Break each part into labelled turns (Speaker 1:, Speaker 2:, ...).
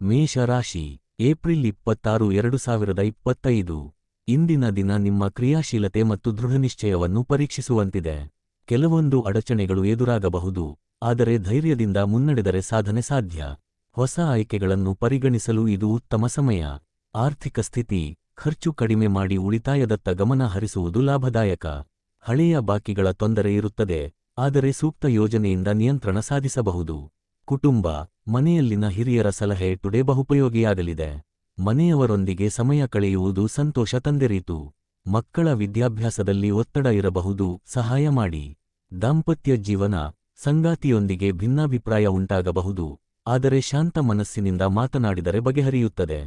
Speaker 1: ಮೇಷರಾಶಿ, ಏಪ್ರಿಲ್ ಇಪ್ಪತ್ತಾರು, ಎರಡು ಸಾವಿರದ ಇಪ್ಪತ್ತೈದು. ಇಂದಿನ ದಿನ ನಿಮ್ಮ ಕ್ರಿಯಾಶೀಲತೆ ಮತ್ತು ದೃಢನಿಶ್ಚಯವನ್ನು ಪರೀಕ್ಷಿಸುವಂತಿದೆ. ಕೆಲವೊಂದು ಅಡಚಣೆಗಳು ಎದುರಾಗಬಹುದು, ಆದರೆ ಧೈರ್ಯದಿಂದ ಮುನ್ನಡೆದರೆ ಸಾಧನೆ ಸಾಧ್ಯ. ಹೊಸ ಆಯ್ಕೆಗಳನ್ನು ಪರಿಗಣಿಸಲು ಇದು ಉತ್ತಮ ಸಮಯ. ಆರ್ಥಿಕ ಸ್ಥಿತಿ, ಖರ್ಚು ಕಡಿಮೆ ಮಾಡಿ ಉಳಿತಾಯದತ್ತ ಗಮನ ಹರಿಸುವುದು ಲಾಭದಾಯಕ. ಹಳೆಯ ಬಾಕಿಗಳ ತೊಂದರೆ ಇರುತ್ತದೆ, ಆದರೆ ಸೂಕ್ತ ಯೋಜನೆಯಿಂದ ನಿಯಂತ್ರಣ ಸಾಧಿಸಬಹುದು. ಕುಟುಂಬ ಮನೆಯಲ್ಲಿನ ಹಿರಿಯರ ಸಲಹೆ ಟುಡೇ ಬಹುಪಯೋಗಿಯಾಗಲಿದೆ. ಮನೆಯವರೊಂದಿಗೆ ಸಮಯ ಕಳೆಯುವುದು ಸಂತೋಷ ತಂದೆರೀತು. ಮಕ್ಕಳ ವಿದ್ಯಾಭ್ಯಾಸದಲ್ಲಿ ಒತ್ತಡ ಇರಬಹುದು, ಸಹಾಯ ಮಾಡಿ. ದಾಂಪತ್ಯ ಜೀವನ, ಸಂಗಾತಿಯೊಂದಿಗೆ ಭಿನ್ನಾಭಿಪ್ರಾಯ ಉಂಟಾಗಬಹುದು, ಆದರೆ ಶಾಂತ ಮನಸ್ಸಿನಿಂದ ಮಾತನಾಡಿದರೆ ಬಗೆಹರಿಯುತ್ತದೆ.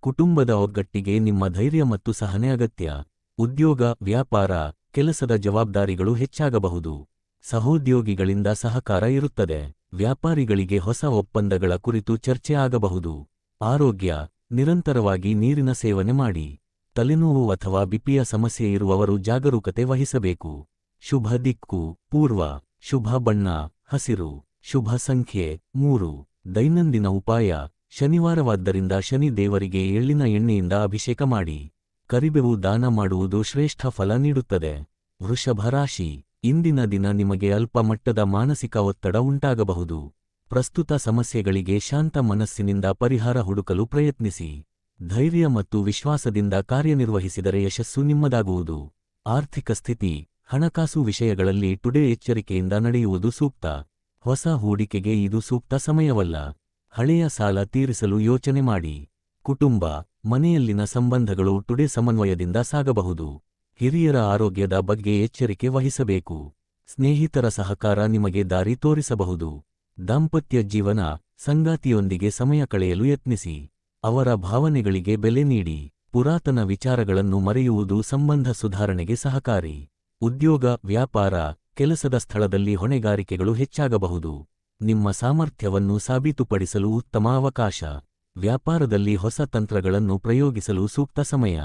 Speaker 1: ಕುಟುಂಬದ ಒಗ್ಗಟ್ಟಿಗೆ ನಿಮ್ಮ ಧೈರ್ಯ ಮತ್ತು ಸಹನೆ ಅಗತ್ಯ. ಉದ್ಯೋಗ, ವ್ಯಾಪಾರ, ಕೆಲಸದ ಜವಾಬ್ದಾರಿಗಳು ಹೆಚ್ಚಾಗಬಹುದು. ಸಹೋದ್ಯೋಗಿಗಳಿಂದ ಸಹಕಾರ ಇರುತ್ತದೆ. ವ್ಯಾಪಾರಿಗಳಿಗೆ ಹೊಸ ಒಪ್ಪಂದಗಳ ಕುರಿತು ಚರ್ಚೆ ಆಗಬಹುದು. ಆರೋಗ್ಯ, ನಿರಂತರವಾಗಿ ನೀರಿನ ಸೇವನೆ ಮಾಡಿ. ತಲೆನೋವು ಅಥವಾ ಬಿಪಿಯ ಸಮಸ್ಯೆ ಇರುವವರು ಜಾಗರೂಕತೆ ವಹಿಸಬೇಕು. ಶುಭ ದಿಕ್ಕು, ಪೂರ್ವ, ಶುಭ ಬಣ್ಣ, ಹಸಿರು, ಶುಭ ಸಂಖ್ಯೆ, ಮೂರು. ದೈನಂದಿನ ಉಪಾಯ, ಶನಿವಾರವಾದ್ದರಿಂದ ಶನಿ ದೇವರಿಗೆ ಎಳ್ಳಿನ ಎಣ್ಣೆಯಿಂದ ಅಭಿಷೇಕ ಮಾಡಿ. ಕರಿಬೆವು ದಾನ ಮಾಡುವುದು ಶ್ರೇಷ್ಠ ಫಲ ನೀಡುತ್ತದೆ. ವೃಷಭ ರಾಶಿ ಇಂದಿನ ದಿನ ನಿಮಗೆ ಅಲ್ಪ ಮಟ್ಟದ ಮಾನಸಿಕ ಒತ್ತಡ ಉಂಟಾಗಬಹುದು. ಪ್ರಸ್ತುತ ಸಮಸ್ಯೆಗಳಿಗೆ ಶಾಂತ ಮನಸ್ಸಿನಿಂದ ಪರಿಹಾರ ಹುಡುಕಲು ಪ್ರಯತ್ನಿಸಿ. ಧೈರ್ಯ ಮತ್ತು ವಿಶ್ವಾಸದಿಂದ ಕಾರ್ಯನಿರ್ವಹಿಸಿದರೆ ಯಶಸ್ಸು ನಿಮ್ಮದಾಗುವುದು. ಆರ್ಥಿಕ ಸ್ಥಿತಿ, ಹಣಕಾಸು ವಿಷಯಗಳಲ್ಲಿ ಟುಡೇ ಎಚ್ಚರಿಕೆಯಿಂದ ನಡೆಯುವುದು ಸೂಕ್ತ. ಹೊಸ ಹೂಡಿಕೆಗೆ ಇದು ಸೂಕ್ತ ಸಮಯವಲ್ಲ. ಹಳೆಯ ಸಾಲ ತೀರಿಸಲು ಯೋಚನೆ ಮಾಡಿ. ಕುಟುಂಬ, ಮನೆಯಲ್ಲಿನ ಸಂಬಂಧಗಳು ಟುಡೇ ಸಮನ್ವಯದಿಂದ ಸಾಗಬಹುದು. ಹಿರಿಯರ ಆರೋಗ್ಯದ ಬಗ್ಗೆ ಎಚ್ಚರಿಕೆ ವಹಿಸಬೇಕು. ಸ್ನೇಹಿತರ ಸಹಕಾರ ನಿಮಗೆ ದಾರಿ ತೋರಿಸಬಹುದು. ದಾಂಪತ್ಯ ಜೀವನ ಸಂಗಾತಿಯೊಂದಿಗೆ ಸಮಯ ಕಳೆಯಲು ಯತ್ನಿಸಿ. ಅವರ ಭಾವನೆಗಳಿಗೆ ಬೆಲೆ ನೀಡಿ. ಪುರಾತನ ವಿಚಾರಗಳನ್ನು ಮರೆಯುವುದು ಸಂಬಂಧ ಸುಧಾರಣೆಗೆ ಸಹಕಾರಿ. ಉದ್ಯೋಗ, ವ್ಯಾಪಾರ, ಕೆಲಸದ ಸ್ಥಳದಲ್ಲಿ ಹೊಣೆಗಾರಿಕೆಗಳು ಹೆಚ್ಚಾಗಬಹುದು. ನಿಮ್ಮ ಸಾಮರ್ಥ್ಯವನ್ನು ಸಾಬೀತುಪಡಿಸಲು ಉತ್ತಮ ಅವಕಾಶ. ವ್ಯಾಪಾರದಲ್ಲಿ ಹೊಸ ತಂತ್ರಗಳನ್ನು ಪ್ರಯೋಗಿಸಲು ಸೂಕ್ತ ಸಮಯ.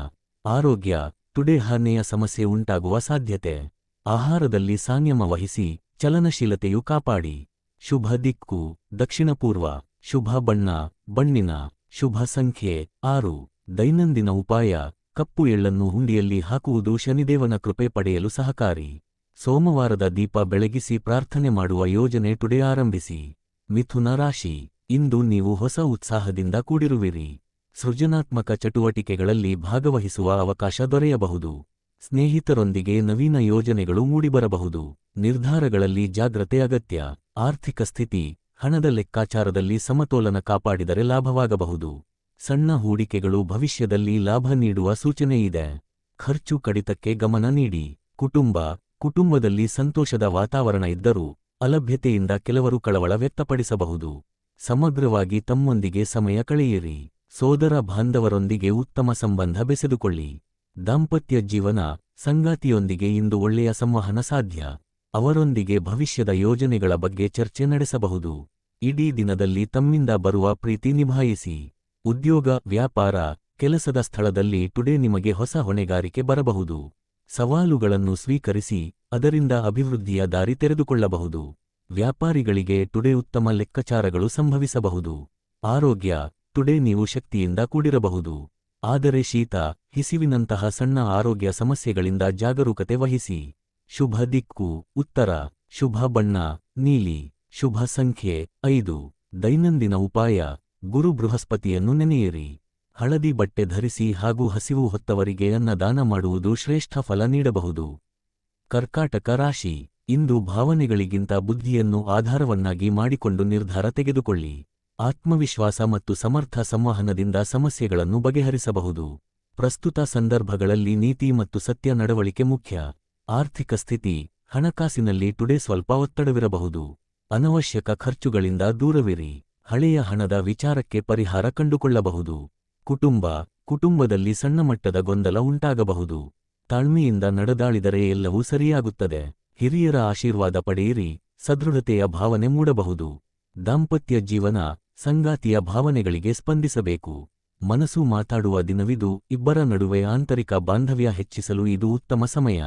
Speaker 1: ಆರೋಗ್ಯ ಟುಡೇ ಹಾನೆಯ ಸಮಸ್ಯೆ ಉಂಟಾಗುವ ಸಾಧ್ಯತೆ. ಆಹಾರದಲ್ಲಿ ಸಾನ್ಯಮ ವಹಿಸಿ, ಚಲನಶೀಲತೆಯು ಕಾಪಾಡಿ. ಶುಭ ದಿಕ್ಕು ದಕ್ಷಿಣಪೂರ್ವ ಶುಭ ಬಣ್ಣ, ಬಣ್ಣಿನ, ಶುಭ ಸಂಖ್ಯೆ, ಆರು. ದೈನಂದಿನ ಉಪಾಯ, ಕಪ್ಪು ಎಳ್ಳನ್ನು ಹುಂಡಿಯಲ್ಲಿ ಹಾಕುವುದು ಶನಿದೇವನ ಕೃಪೆ ಪಡೆಯಲು ಸಹಕಾರಿ. ಸೋಮವಾರದ ದೀಪ ಬೆಳಗಿಸಿ ಪ್ರಾರ್ಥನೆ ಮಾಡುವ ಯೋಜನೆ ಟುಡೇ ಆರಂಭಿಸಿ. ಮಿಥುನ ರಾಶಿ, ಇಂದು ನೀವು ಹೊಸ ಉತ್ಸಾಹದಿಂದ ಕೂಡಿರುವಿರಿ. ಸೃಜನಾತ್ಮಕ ಚಟುವಟಿಕೆಗಳಲ್ಲಿ ಭಾಗವಹಿಸುವ ಅವಕಾಶ ದೊರೆಯಬಹುದು. ಸ್ನೇಹಿತರೊಂದಿಗೆ ನವೀನ ಯೋಜನೆಗಳು ಮೂಡಿಬರಬಹುದು. ನಿರ್ಧಾರಗಳಲ್ಲಿ ಜಾಗ್ರತೆ ಅಗತ್ಯ. ಆರ್ಥಿಕ ಸ್ಥಿತಿ, ಹಣದ ಲೆಕ್ಕಾಚಾರದಲ್ಲಿ ಸಮತೋಲನ ಕಾಪಾಡಿದರೆ ಲಾಭವಾಗಬಹುದು. ಸಣ್ಣ ಹೂಡಿಕೆಗಳು ಭವಿಷ್ಯದಲ್ಲಿ ಲಾಭ ನೀಡುವ ಸೂಚನೆಯಿದೆ ಖರ್ಚು ಕಡಿತಕ್ಕೆ ಗಮನ ನೀಡಿ. ಕುಟುಂಬ, ಕುಟುಂಬದಲ್ಲಿ ಸಂತೋಷದ ವಾತಾವರಣ ಇದ್ದರೂ ಅಲಭ್ಯತೆಯಿಂದ ಕೆಲವರು ಕಳವಳ ವ್ಯಕ್ತಪಡಿಸಬಹುದು. ಸಮಗ್ರವಾಗಿ ತಮ್ಮೊಂದಿಗೆ ಸಮಯ ಕಳೆಯಿರಿ. ಸೋದರ ಬಾಂಧವರೊಂದಿಗೆ ಉತ್ತಮ ಸಂಬಂಧ ಬೆಸೆದುಕೊಳ್ಳಿ. ದಾಂಪತ್ಯ ಜೀವನ ಸಂಗಾತಿಯೊಂದಿಗೆ ಇಂದು ಒಳ್ಳೆಯ ಸಂವಹನ ಸಾಧ್ಯ. ಅವರೊಂದಿಗೆ ಭವಿಷ್ಯದ ಯೋಜನೆಗಳ ಬಗ್ಗೆ ಚರ್ಚೆ ನಡೆಸಬಹುದು. ಇಡೀ ದಿನದಲ್ಲಿ ತಮ್ಮಿಂದ ಬರುವ ಪ್ರೀತಿ ನಿಭಾಯಿಸಿ. ಉದ್ಯೋಗ, ವ್ಯಾಪಾರ, ಕೆಲಸದ ಸ್ಥಳದಲ್ಲಿ ಟುಡೇ ನಿಮಗೆ ಹೊಸ ಹೊಣೆಗಾರಿಕೆ ಬರಬಹುದು. ಸವಾಲುಗಳನ್ನು ಸ್ವೀಕರಿಸಿ, ಅದರಿಂದ ಅಭಿವೃದ್ಧಿಯ ದಾರಿ ತೆರೆದುಕೊಳ್ಳಬಹುದು. ವ್ಯಾಪಾರಿಗಳಿಗೆ ಟುಡೇ ಉತ್ತಮ ಲೆಕ್ಕಾಚಾರಗಳು ಸಂಭವಿಸಬಹುದು. ಆರೋಗ್ಯ ಟುಡೇ ನೀವು ಶಕ್ತಿಯಿಂದ ಕೂಡಿರಬಹುದು. ಆದರೆ ಶೀತ, ಹಿಸಿವಿನಂತಹ ಸಣ್ಣ ಆರೋಗ್ಯ ಸಮಸ್ಯೆಗಳಿಂದ ಜಾಗರೂಕತೆ ವಹಿಸಿ. ಶುಭ ದಿಕ್ಕು, ಉತ್ತರ, ಶುಭ ಬಣ್ಣ, ನೀಲಿ, ಶುಭ ಸಂಖ್ಯೆ ಐದು. ದೈನಂದಿನ ಉಪಾಯ, ಗುರು ಬೃಹಸ್ಪತಿಯನ್ನು ನೆನೆಯಿರಿ. ಹಳದಿ ಬಟ್ಟೆ ಧರಿಸಿ ಹಾಗೂ ಹಸಿವು ಹೊತ್ತವರಿಗೆ ಅನ್ನದಾನ ಮಾಡುವುದು ಶ್ರೇಷ್ಠ ಫಲ ನೀಡಬಹುದು. ಕರ್ಕಾಟಕ ರಾಶಿ, ಇಂದು ಭಾವನೆಗಳಿಗಿಂತ ಬುದ್ಧಿಯನ್ನು ಆಧಾರವನ್ನಾಗಿ ಮಾಡಿಕೊಂಡು ನಿರ್ಧಾರ ತೆಗೆದುಕೊಳ್ಳಿ. ಆತ್ಮವಿಶ್ವಾಸ ಮತ್ತು ಸಮರ್ಥ ಸಂವಹನದಿಂದ ಸಮಸ್ಯೆಗಳನ್ನು ಬಗೆಹರಿಸಬಹುದು. ಪ್ರಸ್ತುತ ಸಂದರ್ಭಗಳಲ್ಲಿ ನೀತಿ ಮತ್ತು ಸತ್ಯ ನಡವಳಿಕೆ ಮುಖ್ಯ. ಆರ್ಥಿಕ ಸ್ಥಿತಿ, ಹಣಕಾಸಿನಲ್ಲಿ ಟುಡೇ ಸ್ವಲ್ಪ ಒತ್ತಡವಿರಬಹುದು. ಅನವಶ್ಯಕ ಖರ್ಚುಗಳಿಂದ ದೂರವಿರಿ. ಹಳೆಯ ಹಣದ ವಿಚಾರಕ್ಕೆ ಪರಿಹಾರ ಕಂಡುಕೊಳ್ಳಬಹುದು. ಕುಟುಂಬ, ಕುಟುಂಬದಲ್ಲಿ ಸಣ್ಣಮಟ್ಟದ ಗೊಂದಲ ಉಂಟಾಗಬಹುದು. ತಾಳ್ಮೆಯಿಂದ ನಡೆದಾಳಿದರೆ ಎಲ್ಲವೂ ಸರಿಯಾಗುತ್ತದೆ. ಹಿರಿಯರ ಆಶೀರ್ವಾದ ಪಡೆಯಿರಿ. ಸದೃಢತೆಯ ಭಾವನೆ ಮೂಡಬಹುದು. ದಾಂಪತ್ಯ ಜೀವನ ಸಂಗಾತಿಯ ಭಾವನೆಗಳಿಗೆ ಸ್ಪಂದಿಸಬೇಕು. ಮನಸ್ಸು ಮಾತಾಡುವ ದಿನವಿದು ಇಬ್ಬರ ನಡುವೆ ಆಂತರಿಕ ಬಾಂಧವ್ಯ ಹೆಚ್ಚಿಸಲು ಇದು ಉತ್ತಮ ಸಮಯ.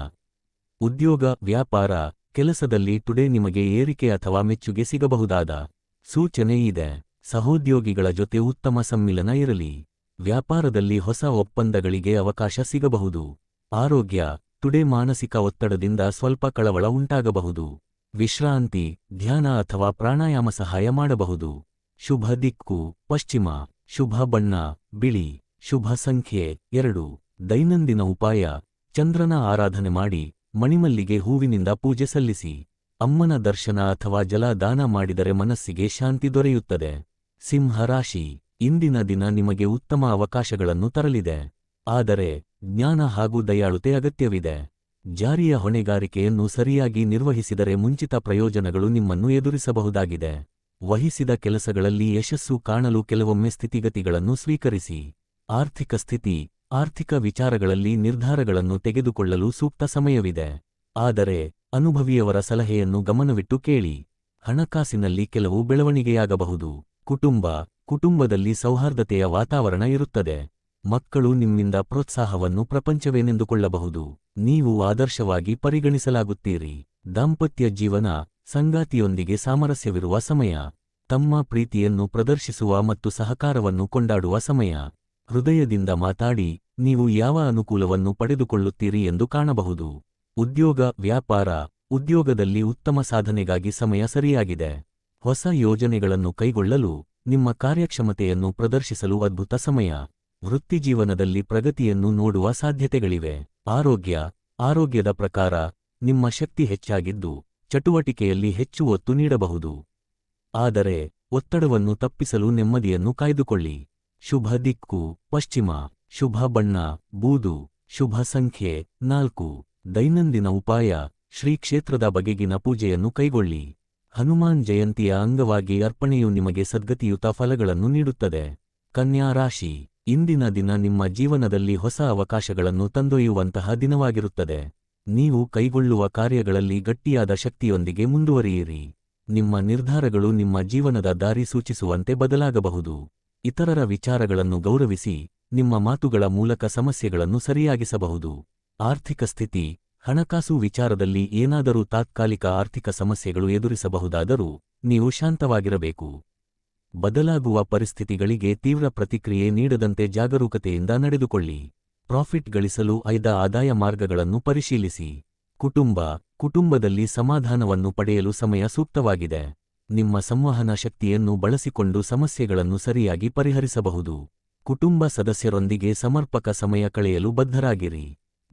Speaker 1: ಉದ್ಯೋಗ, ವ್ಯಾಪಾರ, ಕೆಲಸದಲ್ಲಿ ಟುಡೇ ನಿಮಗೆ ಏರಿಕೆ ಅಥವಾ ಮೆಚ್ಚುಗೆ ಸಿಗಬಹುದಾದ ಸೂಚನೆ ಇದೆ. ಸಹೋದ್ಯೋಗಿಗಳ ಜೊತೆ ಉತ್ತಮ ಸಮ್ಮಿಲನ ಇರಲಿ. ವ್ಯಾಪಾರದಲ್ಲಿ ಹೊಸ ಒಪ್ಪಂದಗಳಿಗೆ ಅವಕಾಶ ಸಿಗಬಹುದು. ಆರೋಗ್ಯ, ಟುಡೇ ಮಾನಸಿಕ ಒತ್ತಡದಿಂದ ಸ್ವಲ್ಪ ಕಳವಳ ಉಂಟಾಗಬಹುದು. ವಿಶ್ರಾಂತಿ, ಧ್ಯಾನ ಅಥವಾ ಪ್ರಾಣಾಯಾಮ ಸಹಾಯ ಮಾಡಬಹುದು. ಶುಭ ದಿಕ್ಕು, ಪಶ್ಚಿಮ, ಶುಭ ಬಣ್ಣ, ಬಿಳಿ, ಶುಭ ಸಂಖ್ಯೆ ಎರಡು, ದೈನಂದಿನ ಉಪಾಯ, ಚಂದ್ರನ ಆರಾಧನೆ ಮಾಡಿ, ಮಣಿಮಲ್ಲಿಗೆ ಹೂವಿನಿಂದ ಪೂಜೆ ಸಲ್ಲಿಸಿ, ಅಮ್ಮನ ದರ್ಶನ ಅಥವಾ ಜಲ ದಾನ ಮಾಡಿದರೆ ಮನಸ್ಸಿಗೆ ಶಾಂತಿ ದೊರೆಯುತ್ತದೆ. ಸಿಂಹ ರಾಶಿ, ಇಂದಿನ ದಿನ ನಿಮಗೆ ಉತ್ತಮ ಅವಕಾಶಗಳನ್ನು ತರಲಿದೆ. ಆದರೆ, ಜ್ಞಾನ ಹಾಗೂ ದಯಾಳುತೆ ಅಗತ್ಯವಿದೆ. ಜಾರಿಯ ಹೊಣೆಗಾರಿಕೆಯನ್ನು ಸರಿಯಾಗಿ ನಿರ್ವಹಿಸಿದರೆ ಮುಂಚಿತ ಪ್ರಯೋಜನಗಳು ನಿಮ್ಮನ್ನು ಎದುರಿಸಬಹುದಾಗಿದೆ. ವಹಿಸಿದ ಕೆಲಸಗಳಲ್ಲಿ ಯಶಸ್ಸು ಕಾಣಲು ಕೆಲವೊಮ್ಮೆ ಸ್ಥಿತಿಗತಿಗಳನ್ನು ಸ್ವೀಕರಿಸಿ. ಆರ್ಥಿಕ ಸ್ಥಿತಿ, ಆರ್ಥಿಕ ವಿಚಾರಗಳಲ್ಲಿ ನಿರ್ಧಾರಗಳನ್ನು ತೆಗೆದುಕೊಳ್ಳಲು ಸೂಕ್ತ ಸಮಯವಿದೆ. ಆದರೆ, ಅನುಭವಿಯವರ ಸಲಹೆಯನ್ನು ಗಮನವಿಟ್ಟು ಕೇಳಿ. ಹಣಕಾಸಿನಲ್ಲಿ ಕೆಲವು ಬೆಳವಣಿಗೆಯಾಗಬಹುದು. ಕುಟುಂಬ, ಕುಟುಂಬದಲ್ಲಿ ಸೌಹಾರ್ದತೆಯ ವಾತಾವರಣ ಇರುತ್ತದೆ. ಮಕ್ಕಳು ನಿಮ್ಮಿಂದ ಪ್ರೋತ್ಸಾಹವನ್ನು ಪ್ರಪಂಚವೇನೆಂದುಕೊಳ್ಳಬಹುದು. ನೀವು ಆದರ್ಶವಾಗಿ ಪರಿಗಣಿಸಲಾಗುತ್ತೀರಿ. ದಾಂಪತ್ಯ ಜೀವನ ಸಂಗಾತಿಯೊಂದಿಗೆ ಸಾಮರಸ್ಯವಿರುವ ಸಮಯ, ತಮ್ಮ ಪ್ರೀತಿಯನ್ನು ಪ್ರದರ್ಶಿಸುವ ಮತ್ತು ಸಹಕಾರವನ್ನು ಕೊಂಡಾಡುವ ಸಮಯ. ಹೃದಯದಿಂದ ಮಾತಾಡಿ, ನೀವು ಯಾವ ಅನುಕೂಲವನ್ನು ಪಡೆದುಕೊಳ್ಳುತ್ತೀರಿ ಎಂದು ಕಾಣಬಹುದು. ಉದ್ಯೋಗ, ವ್ಯಾಪಾರ, ಉದ್ಯೋಗದಲ್ಲಿ ಉತ್ತಮ ಸಾಧನೆಗಾಗಿ ಸಮಯ ಸರಿಯಾಗಿದೆ. ಹೊಸ ಯೋಜನೆಗಳನ್ನು ಕೈಗೊಳ್ಳಲು, ನಿಮ್ಮ ಕಾರ್ಯಕ್ಷಮತೆಯನ್ನು ಪ್ರದರ್ಶಿಸಲು ಅದ್ಭುತ ಸಮಯ. ವೃತ್ತಿಜೀವನದಲ್ಲಿ ಪ್ರಗತಿಯನ್ನು ನೋಡುವ ಸಾಧ್ಯತೆಗಳಿವೆ. ಆರೋಗ್ಯ, ಆರೋಗ್ಯದ ಪ್ರಕಾರ, ನಿಮ್ಮ ಶಕ್ತಿ ಹೆಚ್ಚಾಗಿದ್ದು ಚಟುವಟಿಕೆಯಲ್ಲಿ ಹೆಚ್ಚು ಒತ್ತು ನೀಡಬಹುದು. ಆದರೆ, ಒತ್ತಡವನ್ನು ತಪ್ಪಿಸಲು ನೆಮ್ಮದಿಯನ್ನು ಕಾಯ್ದುಕೊಳ್ಳಿ. ಶುಭ ದಿಕ್ಕು, ಪಶ್ಚಿಮ, ಶುಭ ಬಣ್ಣ, ಬೂದು, ಶುಭ ಸಂಖ್ಯೆ ನಾಲ್ಕು, ದೈನಂದಿನ ಉಪಾಯ, ಶ್ರೀ ಕ್ಷೇತ್ರದ ಬಗೆಗಿನ ಪೂಜೆಯನ್ನು ಕೈಗೊಳ್ಳಿ. ಹನುಮಾನ್ ಜಯಂತಿಯ ಅಂಗವಾಗಿ ಅರ್ಪಣೆಯು ನಿಮಗೆ ಸದ್ಗತಿಯುತ ಫಲಗಳನ್ನು ನೀಡುತ್ತದೆ. ಕನ್ಯಾ ರಾಶಿ, ಇಂದಿನ ದಿನ ನಿಮ್ಮ ಜೀವನದಲ್ಲಿ ಹೊಸ ಅವಕಾಶಗಳನ್ನು ತಂದೊಯ್ಯುವಂತಹ ದಿನವಾಗಿರುತ್ತದೆ. ನೀವು ಕೈಗೊಳ್ಳುವ ಕಾರ್ಯಗಳಲ್ಲಿ ಗಟ್ಟಿಯಾದ ಶಕ್ತಿಯೊಂದಿಗೆ ಮುಂದುವರಿಯಿರಿ. ನಿಮ್ಮ ನಿರ್ಧಾರಗಳು ನಿಮ್ಮ ಜೀವನದ ದಾರಿ ಸೂಚಿಸುವಂತೆ ಬದಲಾಗಬಹುದು. ಇತರರ ವಿಚಾರಗಳನ್ನು ಗೌರವಿಸಿ, ನಿಮ್ಮ ಮಾತುಗಳ ಮೂಲಕ ಸಮಸ್ಯೆಗಳನ್ನು ಸರಿಯಾಗಿಸಬಹುದು. ಆರ್ಥಿಕ ಸ್ಥಿತಿ, ಹಣಕಾಸು ವಿಚಾರದಲ್ಲಿ ಏನಾದರೂ ತಾತ್ಕಾಲಿಕ ಆರ್ಥಿಕ ಸಮಸ್ಯೆಗಳು ಎದುರಿಸಬಹುದಾದರೂ ನೀವು ಶಾಂತವಾಗಿರಬೇಕು. ಬದಲಾಗುವ ಪರಿಸ್ಥಿತಿಗಳಿಗೆ ತೀವ್ರ ಪ್ರತಿಕ್ರಿಯೆ ನೀಡದಂತೆ ಜಾಗರೂಕತೆಯಿಂದ ನಡೆದುಕೊಳ್ಳಿ. ಪ್ರಾಫಿಟ್ ಗಳಿಸಲು ಐದ ಆದಾಯ ಮಾರ್ಗಗಳನ್ನು ಪರಿಶೀಲಿಸಿ. ಕುಟುಂಬ, ಕುಟುಂಬದಲ್ಲಿ ಸಮಾಧಾನವನ್ನು ಪಡೆಯಲು ಸಮಯ ಸೂಕ್ತವಾಗಿದೆ. ನಿಮ್ಮ ಸಂವಹನ ಶಕ್ತಿಯನ್ನು ಬಳಸಿಕೊಂಡು ಸಮಸ್ಯೆಗಳನ್ನು ಸರಿಯಾಗಿ ಪರಿಹರಿಸಬಹುದು. ಕುಟುಂಬ ಸದಸ್ಯರೊಂದಿಗೆ ಸಮರ್ಪಕ ಸಮಯ ಕಳೆಯಲು ಬದ್ಧರಾಗಿರಿ.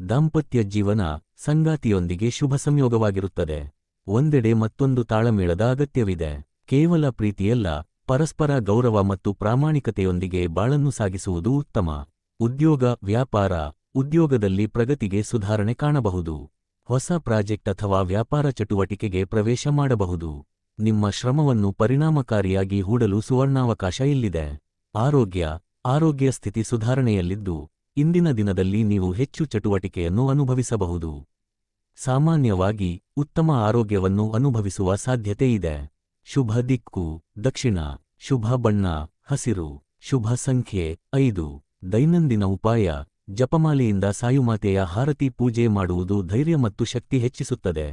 Speaker 1: ದಾಂಪತ್ಯ ಜೀವನ ಸಂಗಾತಿಯೊಂದಿಗೆ ಶುಭ ಸಂಯೋಗವಾಗಿರುತ್ತದೆ. ಒಂದೆಡೆ ಮತ್ತೊಂದು ತಾಳಮೇಳದ ಅಗತ್ಯವಿದೆ. ಕೇವಲ ಪ್ರೀತಿಯಲ್ಲ, ಪರಸ್ಪರ ಗೌರವ ಮತ್ತು ಪ್ರಾಮಾಣಿಕತೆಯೊಂದಿಗೆ ಬಾಳನ್ನು ಸಾಗಿಸುವುದು ಉತ್ತಮ. ಉದ್ಯೋಗ, ವ್ಯಾಪಾರ, ಉದ್ಯೋಗದಲ್ಲಿ ಪ್ರಗತಿಗೆ ಸುಧಾರಣೆ ಕಾಣಬಹುದು. ಹೊಸ ಪ್ರಾಜೆಕ್ಟ್ ಅಥವಾ ವ್ಯಾಪಾರ ಚಟುವಟಿಕೆಗೆ ಪ್ರವೇಶ ಮಾಡಬಹುದು. ನಿಮ್ಮ ಶ್ರಮವನ್ನು ಪರಿಣಾಮಕಾರಿಯಾಗಿ ಹೂಡಲು ಸುವರ್ಣಾವಕಾಶ ಇಲ್ಲಿದೆ. ಆರೋಗ್ಯ ಆರೋಗ್ಯ ಸ್ಥಿತಿ ಸುಧಾರಣೆಯಲ್ಲಿದ್ದು, ಇಂದಿನ ದಿನದಲ್ಲಿ ನೀವು ಹೆಚ್ಚು ಚಟುವಟಿಕೆಯನ್ನು ಅನುಭವಿಸಬಹುದು. ಸಾಮಾನ್ಯವಾಗಿ, ಉತ್ತಮ ಆರೋಗ್ಯವನ್ನು ಅನುಭವಿಸುವ ಸಾಧ್ಯತೆ ಇದೆ. ಶುಭ ದಿಕ್ಕು, ದಕ್ಷಿಣ, ಶುಭ ಬಣ್ಣ, ಹಸಿರು, ಶುಭ ಸಂಖ್ಯೆ, ಐದು. ದೈನಂದಿನ ಉಪಾಯ, ಜಪಮಾಲೆಯಿಂದ ಸಾಯುಮಾತೆಯ ಹಾರತಿ ಪೂಜೆ ಮಾಡುವುದು ಧೈರ್ಯ ಮತ್ತು ಶಕ್ತಿ ಹೆಚ್ಚಿಸುತ್ತದೆ.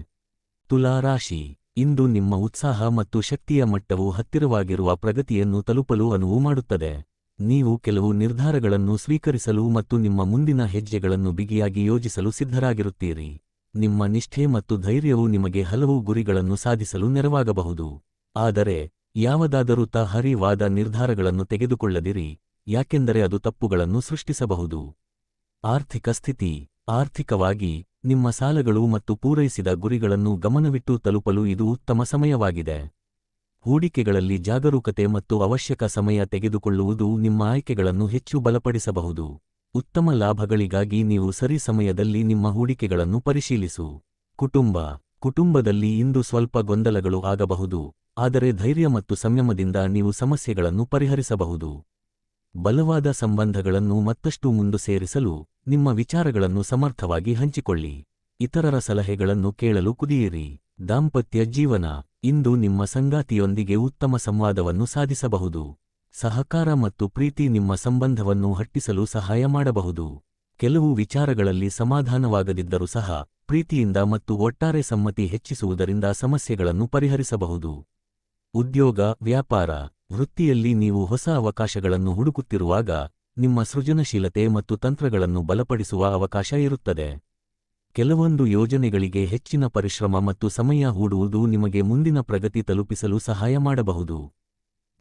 Speaker 1: ತುಲಾ ರಾಶಿ ಇಂದು ನಿಮ್ಮ ಉತ್ಸಾಹ ಮತ್ತು ಶಕ್ತಿಯ ಮಟ್ಟವು ಹತ್ತಿರವಾಗಿರುವ ಪ್ರಗತಿಯನ್ನು ತಲುಪಲು ಅನುವು ಮಾಡುತ್ತದೆ. ನೀವು ಕೆಲವು ನಿರ್ಧಾರಗಳನ್ನು ಸ್ವೀಕರಿಸಲು ಮತ್ತು ನಿಮ್ಮ ಮುಂದಿನ ಹೆಜ್ಜೆಗಳನ್ನು ಬಿಗಿಯಾಗಿ ಯೋಜಿಸಲು ಸಿದ್ಧರಾಗಿರುತ್ತೀರಿ. ನಿಮ್ಮ ನಿಷ್ಠೆ ಮತ್ತು ಧೈರ್ಯವು ನಿಮಗೆ ಹಲವು ಗುರಿಗಳನ್ನು ಸಾಧಿಸಲು ನೆರವಾಗಬಹುದು. ಆದರೆ, ಯಾವುದಾದರೂ ತಹರಿವಾದ ನಿರ್ಧಾರಗಳನ್ನು ತೆಗೆದುಕೊಳ್ಳದಿರಿ. ಯಾಕೆಂದರೆ ಅದು ತಪ್ಪುಗಳನ್ನು ಸೃಷ್ಟಿಸಬಹುದು. ಆರ್ಥಿಕ ಸ್ಥಿತಿ, ಆರ್ಥಿಕವಾಗಿ ನಿಮ್ಮ ಸಾಲಗಳು ಮತ್ತು ಪೂರೈಸಿದ ಗುರಿಗಳನ್ನು ಗಮನವಿಟ್ಟು ತಲುಪಲು ಇದು ಉತ್ತಮ ಸಮಯವಾಗಿದೆ. ಹೂಡಿಕೆಗಳಲ್ಲಿ ಜಾಗರೂಕತೆ ಮತ್ತು ಅವಶ್ಯಕ ಸಮಯ ತೆಗೆದುಕೊಳ್ಳುವುದು ನಿಮ್ಮ ಆಯ್ಕೆಗಳನ್ನು ಹೆಚ್ಚು ಬಲಪಡಿಸಬಹುದು. ಉತ್ತಮ ಲಾಭಗಳಿಗಾಗಿ ನೀವು ಸರಿ ಸಮಯದಲ್ಲಿ ನಿಮ್ಮ ಹೂಡಿಕೆಗಳನ್ನು ಪರಿಶೀಲಿಸು. ಕುಟುಂಬ, ಕುಟುಂಬದಲ್ಲಿ ಇಂದು ಸ್ವಲ್ಪ ಗೊಂದಲಗಳು ಆಗಬಹುದು, ಆದರೆ ಧೈರ್ಯ ಮತ್ತು ಸಂಯಮದಿಂದ ನೀವು ಸಮಸ್ಯೆಗಳನ್ನು ಪರಿಹರಿಸಬಹುದು. ಬಲವಾದ ಸಂಬಂಧಗಳನ್ನು ಮತ್ತಷ್ಟು ಮುಂದು ಸೇರಿಸಲು ನಿಮ್ಮ ವಿಚಾರಗಳನ್ನು ಸಮರ್ಥವಾಗಿ ಹಂಚಿಕೊಳ್ಳಿ. ಇತರರ ಸಲಹೆಗಳನ್ನು ಕೇಳಲು ಕುದಿಯಿರಿ. ದಾಂಪತ್ಯ ಜೀವನ, ಇಂದು ನಿಮ್ಮ ಸಂಗಾತಿಯೊಂದಿಗೆ ಉತ್ತಮ ಸಂವಾದವನ್ನು ಸಾಧಿಸಬಹುದು. ಸಹಕಾರ ಮತ್ತು ಪ್ರೀತಿ ನಿಮ್ಮ ಸಂಬಂಧವನ್ನು ಹಟ್ಟಿಸಲು ಸಹಾಯ ಮಾಡಬಹುದು. ಕೆಲವು ವಿಚಾರಗಳಲ್ಲಿ ಸಮಾಧಾನವಾಗದಿದ್ದರೂ ಸಹ, ಪ್ರೀತಿಯಿಂದ ಮತ್ತು ಒಟ್ಟಾರೆ ಸಮ್ಮತಿ ಹೆಚ್ಚಿಸುವುದರಿಂದ ಸಮಸ್ಯೆಗಳನ್ನು ಪರಿಹರಿಸಬಹುದು. ಉದ್ಯೋಗ, ವ್ಯಾಪಾರ ವೃತ್ತಿಯಲ್ಲಿ ನೀವು ಹೊಸ ಅವಕಾಶಗಳನ್ನು ಹುಡುಕುತ್ತಿರುವಾಗ, ನಿಮ್ಮ ಸೃಜನಶೀಲತೆ ಮತ್ತು ತಂತ್ರಗಳನ್ನು ಬಲಪಡಿಸುವ ಅವಕಾಶ ಇರುತ್ತದೆ. ಕೆಲವೊಂದು ಯೋಜನೆಗಳಿಗೆ ಹೆಚ್ಚಿನ ಪರಿಶ್ರಮ ಮತ್ತು ಸಮಯ ಹೂಡುವುದು ನಿಮಗೆ ಮುಂದಿನ ಪ್ರಗತಿ ತಲುಪಿಸಲು ಸಹಾಯ ಮಾಡಬಹುದು.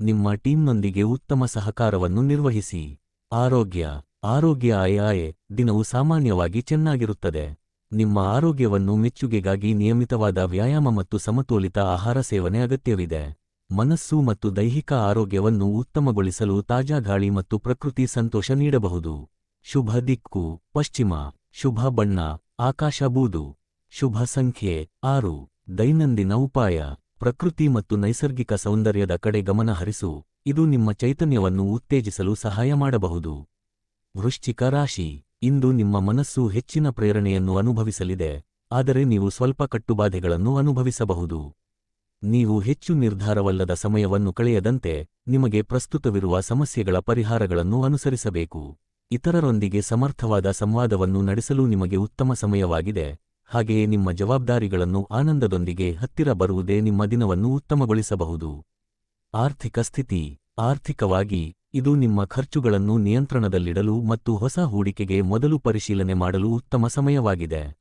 Speaker 1: ನಿಮ್ಮ ಟೀಮ್ನೊಂದಿಗೆ ಉತ್ತಮ ಸಹಕಾರವನ್ನು ನಿರ್ವಹಿಸಿ. ಆರೋಗ್ಯ ಆರೋಗ್ಯ ಆಯಾಯೆ ದಿನವು ಸಾಮಾನ್ಯವಾಗಿ ಚೆನ್ನಾಗಿರುತ್ತದೆ. ನಿಮ್ಮ ಆರೋಗ್ಯವನ್ನು ಮೆಚ್ಚುಗೆಗಾಗಿ ನಿಯಮಿತವಾದ ವ್ಯಾಯಾಮ ಮತ್ತು ಸಮತೋಲಿತ ಆಹಾರ ಸೇವನೆ ಅಗತ್ಯವಿದೆ. ಮನಸ್ಸು ಮತ್ತು ದೈಹಿಕ ಆರೋಗ್ಯವನ್ನು ಉತ್ತಮಗೊಳಿಸಲು ತಾಜಾ ಗಾಳಿ ಮತ್ತು ಪ್ರಕೃತಿ ಸಂತೋಷ ನೀಡಬಹುದು. ಶುಭ ದಿಕ್ಕು, ಪಶ್ಚಿಮ, ಶುಭ ಬಣ್ಣ, ಆಕಾಶ ಬೂದು. ಶುಭ ಸಂಖ್ಯೆ, ಆರು. ದೈನಂದಿನ ಉಪಾಯ, ಪ್ರಕೃತಿ ಮತ್ತು ನೈಸರ್ಗಿಕ ಸೌಂದರ್ಯದ ಕಡೆ ಗಮನ ಹರಿಸು. ಇದು ನಿಮ್ಮ ಚೈತನ್ಯವನ್ನು ಉತ್ತೇಜಿಸಲು ಸಹಾಯ ಮಾಡಬಹುದು. ವೃಶ್ಚಿಕ ರಾಶಿ, ಇಂದು ನಿಮ್ಮ ಮನಸ್ಸು ಹೆಚ್ಚಿನ ಪ್ರೇರಣೆಯನ್ನು ಅನುಭವಿಸಲಿದೆ. ಆದರೆ ನೀವು ಸ್ವಲ್ಪ ಕಟ್ಟುಬಾಧೆಗಳನ್ನು ಅನುಭವಿಸಬಹುದು. ನೀವು ಹೆಚ್ಚು ನಿರ್ಧಾರವಲ್ಲದ ಸಮಯವನ್ನು ಕಳೆಯದಂತೆ ನಿಮಗೆ ಪ್ರಸ್ತುತವಿರುವ ಸಮಸ್ಯೆಗಳ ಪರಿಹಾರಗಳನ್ನು ಅನುಸರಿಸಬೇಕು. ಇತರರೊಂದಿಗೆ ಸಮರ್ಥವಾದ ಸಂವಾದವನ್ನು ನಡೆಸಲು ನಿಮಗೆ ಉತ್ತಮ ಸಮಯವಾಗಿದೆ. ಹಾಗೆಯೇ ನಿಮ್ಮ ಜವಾಬ್ದಾರಿಗಳನ್ನು ಆನಂದದೊಂದಿಗೆ ಹತ್ತಿರ ಬರುವುದೇ ನಿಮ್ಮ ದಿನವನ್ನು ಉತ್ತಮಗೊಳಿಸಬಹುದು. ಆರ್ಥಿಕ ಸ್ಥಿತಿ. ಆರ್ಥಿಕವಾಗಿ, ಇದು ನಿಮ್ಮ ಖರ್ಚುಗಳನ್ನು ನಿಯಂತ್ರಣದಲ್ಲಿಡಲು ಮತ್ತು ಹೊಸ ಹೂಡಿಕೆಗೆ ಮೊದಲು ಪರಿಶೀಲನೆ ಮಾಡಲು ಉತ್ತಮ ಸಮಯವಾಗಿದೆ.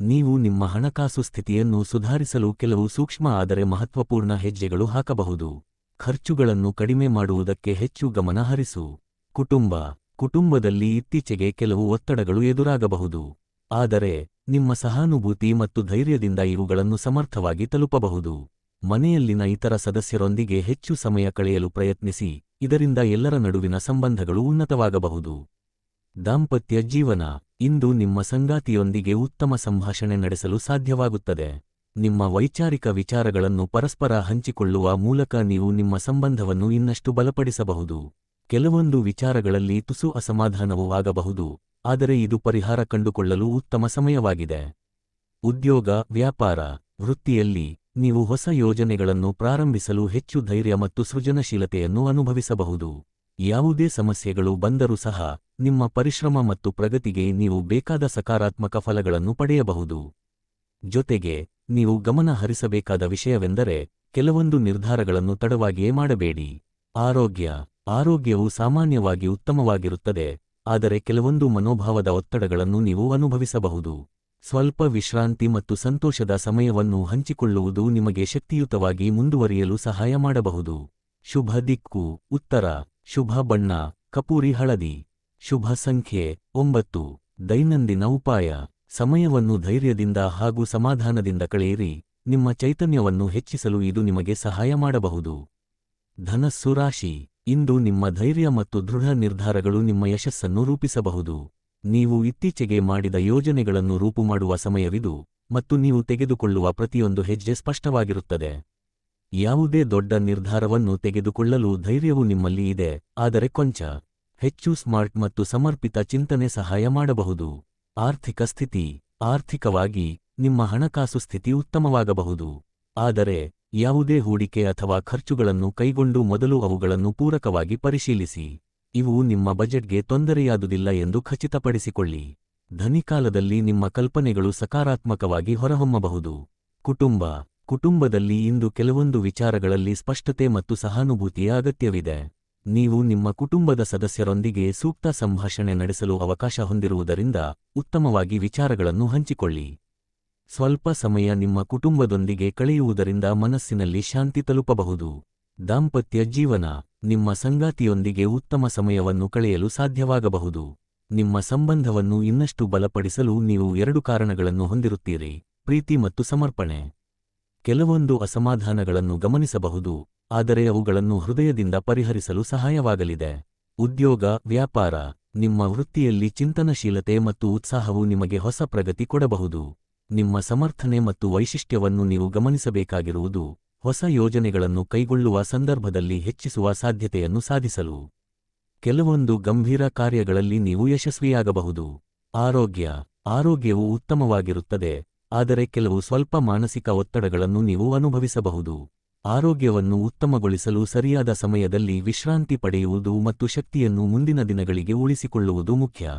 Speaker 1: ನೀವು ನಿಮ್ಮ ಹಣಕಾಸು ಸ್ಥಿತಿಯನ್ನು ಸುಧಾರಿಸಲು ಕೆಲವು ಸೂಕ್ಷ್ಮ ಆದರೆ ಮಹತ್ವಪೂರ್ಣ ಹೆಜ್ಜೆಗಳು ಹಾಕಬಹುದು. ಖರ್ಚುಗಳನ್ನು ಕಡಿಮೆ ಮಾಡುವುದಕ್ಕೆ ಹೆಚ್ಚು ಗಮನ ಹರಿಸು. ಕುಟುಂಬ. ಕುಟುಂಬದಲ್ಲಿ ಇತ್ತೀಚೆಗೆ ಕೆಲವು ಒತ್ತಡಗಳು ಎದುರಾಗಬಹುದು. ಆದರೆ, ನಿಮ್ಮ ಸಹಾನುಭೂತಿ ಮತ್ತು ಧೈರ್ಯದಿಂದ ಇವುಗಳನ್ನು ಸಮರ್ಥವಾಗಿ ತಲುಪಬಹುದು. ಮನೆಯಲ್ಲಿನ ಇತರ ಸದಸ್ಯರೊಂದಿಗೆ ಹೆಚ್ಚು ಸಮಯ ಕಳೆಯಲು ಪ್ರಯತ್ನಿಸಿ, ಇದರಿಂದ ಎಲ್ಲರ ನಡುವಿನ ಸಂಬಂಧಗಳು ಉನ್ನತವಾಗಬಹುದು. ದಾಂಪತ್ಯ ಜೀವನ. ಇಂದು ನಿಮ್ಮ ಸಂಗಾತಿಯೊಂದಿಗೆ ಉತ್ತಮ ಸಂಭಾಷಣೆ ನಡೆಸಲು ಸಾಧ್ಯವಾಗುತ್ತದೆ. ನಿಮ್ಮ ವೈಚಾರಿಕ ವಿಚಾರಗಳನ್ನು ಪರಸ್ಪರ ಹಂಚಿಕೊಳ್ಳುವ ಮೂಲಕ ನೀವು ನಿಮ್ಮ ಸಂಬಂಧವನ್ನು ಇನ್ನಷ್ಟು ಬಲಪಡಿಸಬಹುದು. ಕೆಲವೊಂದು ವಿಚಾರಗಳಲ್ಲಿ ತುಸು ಅಸಮಾಧಾನವೂ ಆಗಬಹುದು, ಆದರೆ ಇದು ಪರಿಹಾರ ಕಂಡುಕೊಳ್ಳಲು ಉತ್ತಮ ಸಮಯವಾಗಿದೆ. ಉದ್ಯೋಗ, ವ್ಯಾಪಾರ, ವೃತ್ತಿಯಲ್ಲಿ ನೀವು ಹೊಸ ಯೋಜನೆಗಳನ್ನು ಪ್ರಾರಂಭಿಸಲು ಹೆಚ್ಚು ಧೈರ್ಯ ಮತ್ತು ಸೃಜನಶೀಲತೆಯನ್ನು ಅನುಭವಿಸಬಹುದು. ಯಾವುದೇ ಸಮಸ್ಯೆಗಳು ಬಂದರೂ ಸಹ ನಿಮ್ಮ ಪರಿಶ್ರಮ ಮತ್ತು ಪ್ರಗತಿಗೆ ನೀವು ಬೇಕಾದ ಸಕಾರಾತ್ಮಕ ಫಲಗಳನ್ನು ಪಡೆಯಬಹುದು. ಜೊತೆಗೆ, ನೀವು ಗಮನ ಹರಿಸಬೇಕಾದ ವಿಷಯವೆಂದರೆ ಕೆಲವೊಂದು ನಿರ್ಧಾರಗಳನ್ನು ತಡವಾಗಿಯೇ ಮಾಡಬೇಡಿ. ಆರೋಗ್ಯ. ಆರೋಗ್ಯವು ಸಾಮಾನ್ಯವಾಗಿ ಉತ್ತಮವಾಗಿರುತ್ತದೆ, ಆದರೆ ಕೆಲವೊಂದು ಮನೋಭಾವದ ಒತ್ತಡಗಳನ್ನು ನೀವು ಅನುಭವಿಸಬಹುದು. ಸ್ವಲ್ಪ ವಿಶ್ರಾಂತಿ ಮತ್ತು ಸಂತೋಷದ ಸಮಯವನ್ನು ಹಂಚಿಕೊಳ್ಳುವುದು ನಿಮಗೆ ಶಕ್ತಿಯುತವಾಗಿ ಮುಂದುವರಿಯಲು ಸಹಾಯ ಮಾಡಬಹುದು. ಶುಭ ದಿಕ್ಕು. ಉತ್ತರ. ಶುಭ ಬಣ್ಣ, ಕಪೂರಿ ಹಳದಿ, ಶುಭ ಸಂಖ್ಯೆ ಒಂಬತ್ತು, ದೈನಂದಿನ ಉಪಾಯ, ಸಮಯವನ್ನು ಧೈರ್ಯದಿಂದ ಹಾಗೂ ಸಮಾಧಾನದಿಂದ ಕಳೆಯಿರಿ, ನಿಮ್ಮ ಚೈತನ್ಯವನ್ನು ಹೆಚ್ಚಿಸಲು ಇದು ನಿಮಗೆ ಸಹಾಯ ಮಾಡಬಹುದು. ಧನಸ್ಸು ರಾಶಿ, ಇಂದು ನಿಮ್ಮ ಧೈರ್ಯ ಮತ್ತು ದೃಢ ನಿರ್ಧಾರಗಳು ನಿಮ್ಮ ಯಶಸ್ಸನ್ನು ರೂಪಿಸಬಹುದು. ನೀವು ಇತ್ತೀಚೆಗೆ ಮಾಡಿದ ಯೋಜನೆಗಳನ್ನು ರೂಪುಮಾಡುವ ಸಮಯವಿದು, ಮತ್ತು ನೀವು ತೆಗೆದುಕೊಳ್ಳುವ ಪ್ರತಿಯೊಂದು ಹೆಜ್ಜೆ ಸ್ಪಷ್ಟವಾಗಿರುತ್ತದೆ. ಯಾವುದೇ ದೊಡ್ಡ ನಿರ್ಧಾರವನ್ನು ತೆಗೆದುಕೊಳ್ಳಲು ಧೈರ್ಯವು ನಿಮ್ಮಲ್ಲಿ ಇದೆ, ಆದರೆ ಕೊಂಚ ಹೆಚ್ಚು ಸ್ಮಾರ್ಟ್ ಮತ್ತು ಸಮರ್ಪಿತ ಚಿಂತನೆ ಸಹಾಯ ಮಾಡಬಹುದು. ಆರ್ಥಿಕ ಸ್ಥಿತಿ, ಆರ್ಥಿಕವಾಗಿ ನಿಮ್ಮ ಹಣಕಾಸು ಸ್ಥಿತಿ ಉತ್ತಮವಾಗಬಹುದು. ಆದರೆ ಯಾವುದೇ ಹೂಡಿಕೆ ಅಥವಾ ಖರ್ಚುಗಳನ್ನು ಕೈಗೊಂಡು ಮೊದಲು ಅವುಗಳನ್ನು ಪೂರಕವಾಗಿ ಪರಿಶೀಲಿಸಿ. ಇವು ನಿಮ್ಮ ಬಜೆಟ್ಗೆ ತೊಂದರೆಯಾದುದಿಲ್ಲ ಎಂದು ಖಚಿತಪಡಿಸಿಕೊಳ್ಳಿ. ಧನಿಕಾಲದಲ್ಲಿ ನಿಮ್ಮ ಕಲ್ಪನೆಗಳು ಸಕಾರಾತ್ಮಕವಾಗಿ ಹೊರಹೊಮ್ಮಬಹುದು. ಕುಟುಂಬ ಕುಟುಂಬದಲ್ಲಿ ಇಂದು ಕೆಲವೊಂದು ವಿಚಾರಗಳಲ್ಲಿ ಸ್ಪಷ್ಟತೆ ಮತ್ತು ಸಹಾನುಭೂತಿಯ ಅಗತ್ಯವಿದೆ. ನೀವು ನಿಮ್ಮ ಕುಟುಂಬದ ಸದಸ್ಯರೊಂದಿಗೆ ಸೂಕ್ತ ಸಂಭಾಷಣೆ ನಡೆಸಲು ಅವಕಾಶ ಹೊಂದಿರುವುದರಿಂದ ಉತ್ತಮವಾಗಿ ವಿಚಾರಗಳನ್ನು ಹಂಚಿಕೊಳ್ಳಿ. ಸ್ವಲ್ಪ ಸಮಯ ನಿಮ್ಮ ಕುಟುಂಬದೊಂದಿಗೆ ಕಳೆಯುವುದರಿಂದ ಮನಸ್ಸಿನಲ್ಲಿ ಶಾಂತಿ ತಲುಪಬಹುದು. ದಾಂಪತ್ಯ ಜೀವನ, ನಿಮ್ಮ ಸಂಗಾತಿಯೊಂದಿಗೆ ಉತ್ತಮ ಸಮಯವನ್ನು ಕಳೆಯಲು ಸಾಧ್ಯವಾಗಬಹುದು. ನಿಮ್ಮ ಸಂಬಂಧವನ್ನು ಇನ್ನಷ್ಟು ಬಲಪಡಿಸಲು ನೀವು ಎರಡು ಕಾರಣಗಳನ್ನು ಹೊಂದಿರುತ್ತೀರಿ, ಪ್ರೀತಿ ಮತ್ತು ಸಮರ್ಪಣೆ. ಕೆಲವೊಂದು ಅಸಮಾಧಾನಗಳನ್ನು ಗಮನಿಸಬಹುದು, ಆದರೆ ಅವುಗಳನ್ನು ಹೃದಯದಿಂದ ಪರಿಹರಿಸಲು ಸಹಾಯವಾಗಲಿದೆ. ಉದ್ಯೋಗ, ವ್ಯಾಪಾರ, ನಿಮ್ಮ ವೃತ್ತಿಯಲ್ಲಿ ಚಿಂತನಶೀಲತೆ ಮತ್ತು ಉತ್ಸಾಹವು ನಿಮಗೆ ಹೊಸ ಪ್ರಗತಿ ಕೊಡಬಹುದು. ನಿಮ್ಮ ಸಮರ್ಥನೆ ಮತ್ತು ವೈಶಿಷ್ಟ್ಯವನ್ನು ನೀವು ಗಮನಿಸಬೇಕಾಗಿರುವುದು, ಹೊಸ ಯೋಜನೆಗಳನ್ನು ಕೈಗೊಳ್ಳುವ ಸಂದರ್ಭದಲ್ಲಿ ಹೆಚ್ಚಿಸುವ ಸಾಧ್ಯತೆಯನ್ನು ಸಾಧಿಸಲು. ಕೆಲವೊಂದು ಗಂಭೀರ ಕಾರ್ಯಗಳಲ್ಲಿ ನೀವು ಯಶಸ್ವಿಯಾಗಬಹುದು. ಆರೋಗ್ಯ, ಆರೋಗ್ಯವು ಉತ್ತಮವಾಗಿರುತ್ತದೆ. ಆದರೆ ಕೆಲವು ಸ್ವಲ್ಪ ಮಾನಸಿಕ ಒತ್ತಡಗಳನ್ನು ನೀವು ಅನುಭವಿಸಬಹುದು. ಆರೋಗ್ಯವನ್ನು ಉತ್ತಮಗೊಳಿಸಲು ಸರಿಯಾದ ಸಮಯದಲ್ಲಿ ವಿಶ್ರಾಂತಿ ಪಡೆಯುವುದು ಮತ್ತು ಶಕ್ತಿಯನ್ನು ಮುಂದಿನ ದಿನಗಳಿಗೆ ಉಳಿಸಿಕೊಳ್ಳುವುದು ಮುಖ್ಯ.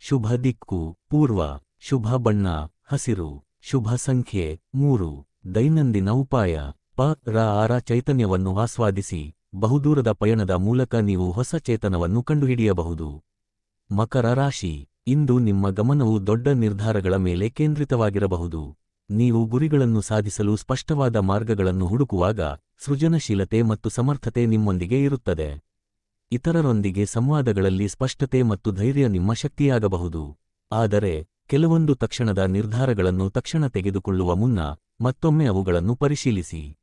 Speaker 1: ಶುಭ ದಿಕ್ಕು, ಪೂರ್ವ, ಶುಭ ಬಣ್ಣ, ಹಸಿರು, ಶುಭ ಸಂಖ್ಯೆ, ಮೂರು, ದೈನಂದಿನ ಉಪಾಯ, ಪ, ರ, ಆರ ಚೈತನ್ಯವನ್ನು ಆಸ್ವಾದಿಸಿ, ಬಹುದೂರದ ಪಯಣದ ಮೂಲಕ ನೀವು ಹೊಸ ಚೇತನವನ್ನು ಕಂಡುಹಿಡಿಯಬಹುದು. ಮಕರ ರಾಶಿ ಇಂದು ನಿಮ್ಮ ಗಮನವು ದೊಡ್ಡ ನಿರ್ಧಾರಗಳ ಮೇಲೆ ಕೇಂದ್ರಿತವಾಗಿರಬಹುದು. ನೀವು ಗುರಿಗಳನ್ನು ಸಾಧಿಸಲು ಸ್ಪಷ್ಟವಾದ ಮಾರ್ಗಗಳನ್ನು ಹುಡುಕುವಾಗ ಸೃಜನಶೀಲತೆ ಮತ್ತು ಸಮರ್ಥತೆ ನಿಮ್ಮೊಂದಿಗೆ ಇರುತ್ತದೆ. ಇತರರೊಂದಿಗೆ ಸಂವಾದಗಳಲ್ಲಿ ಸ್ಪಷ್ಟತೆ ಮತ್ತು ಧೈರ್ಯ ನಿಮ್ಮ ಶಕ್ತಿಯಾಗಬಹುದು. ಆದರೆ, ಕೆಲವೊಂದು ತಕ್ಷಣದ ನಿರ್ಧಾರಗಳನ್ನು ತಕ್ಷಣ ತೆಗೆದುಕೊಳ್ಳುವ ಮುನ್ನ ಮತ್ತೊಮ್ಮೆ ಅವುಗಳನ್ನು ಪರಿಶೀಲಿಸಿ.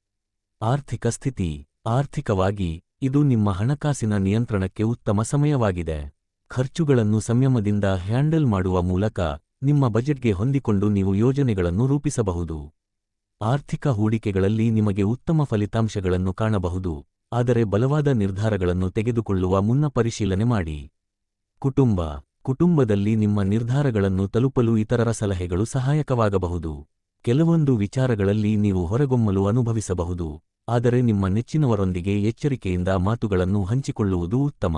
Speaker 1: ಆರ್ಥಿಕ ಸ್ಥಿತಿ, ಆರ್ಥಿಕವಾಗಿ, ಇದು ನಿಮ್ಮ ಹಣಕಾಸಿನ ನಿಯಂತ್ರಣಕ್ಕೆ ಉತ್ತಮ ಸಮಯವಾಗಿದೆ. ಖರ್ಚುಗಳನ್ನು ಸಂಯಮದಿಂದ ಹ್ಯಾಂಡಲ್ ಮಾಡುವ ಮೂಲಕ ನಿಮ್ಮ ಬಜೆಟ್ಗೆ ಹೊಂದಿಕೊಂಡು ನೀವು ಯೋಜನೆಗಳನ್ನು ರೂಪಿಸಬಹುದು. ಆರ್ಥಿಕ ಹೂಡಿಕೆಗಳಲ್ಲಿ ನಿಮಗೆ ಉತ್ತಮ ಫಲಿತಾಂಶಗಳನ್ನು ಕಾಣಬಹುದು, ಆದರೆ ಬಲವಾದ ನಿರ್ಧಾರಗಳನ್ನು ತೆಗೆದುಕೊಳ್ಳುವ ಮುನ್ನ ಪರಿಶೀಲನೆ ಮಾಡಿ. ಕುಟುಂಬ, ಕುಟುಂಬದಲ್ಲಿ ನಿಮ್ಮ ನಿರ್ಧಾರಗಳನ್ನು ತಲುಪಲು ಇತರರ ಸಲಹೆಗಳು ಸಹಾಯಕವಾಗಬಹುದು. ಕೆಲವೊಂದು ವಿಚಾರಗಳಲ್ಲಿ ನೀವು ಹೊರಗೊಮ್ಮಲು ಅನುಭವಿಸಬಹುದು, ಆದರೆ ನಿಮ್ಮ ನೆಚ್ಚಿನವರೊಂದಿಗೆ ಎಚ್ಚರಿಕೆಯಿಂದ ಮಾತುಗಳನ್ನು ಹಂಚಿಕೊಳ್ಳುವುದು ಉತ್ತಮ.